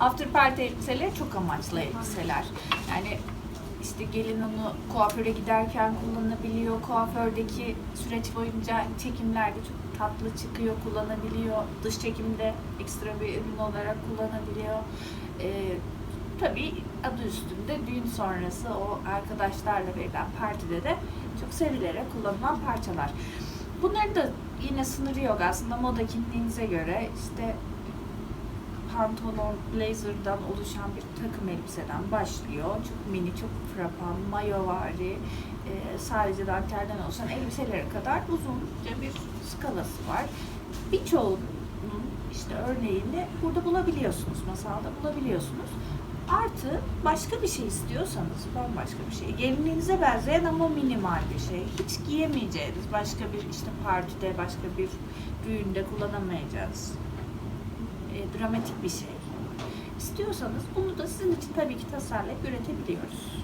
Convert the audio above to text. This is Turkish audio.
After party elbiseleri çok amaçlı elbiseler. Yani işte gelin onu kuaföre giderken kullanabiliyor. Kuafördeki süreç boyunca çekimlerde çok tatlı çıkıyor, kullanabiliyor. Dış çekimde ekstra bir ürün olarak kullanabiliyor. Ee, tabii adı üstünde düğün sonrası o arkadaşlarla verilen partide de çok sevilerek kullanılan parçalar. Bunların da yine sınırı yok aslında moda kimliğinize göre işte pantolon, blazer'dan oluşan bir takım elbiseden başlıyor. Çok mini, çok frapan, mayovari, e, sadece dantelden oluşan elbiselere kadar uzunca bir skalası var. Birçoğunun işte örneğini burada bulabiliyorsunuz, masalda bulabiliyorsunuz. Artı başka bir şey istiyorsanız, bambaşka bir şey, gelinliğinize benzeyen ama minimal bir şey, hiç giyemeyeceğiniz başka bir işte partide, başka bir düğünde kullanamayacağınız e, dramatik bir şey. İstiyorsanız bunu da sizin için tabii ki tasarlayıp üretebiliyoruz.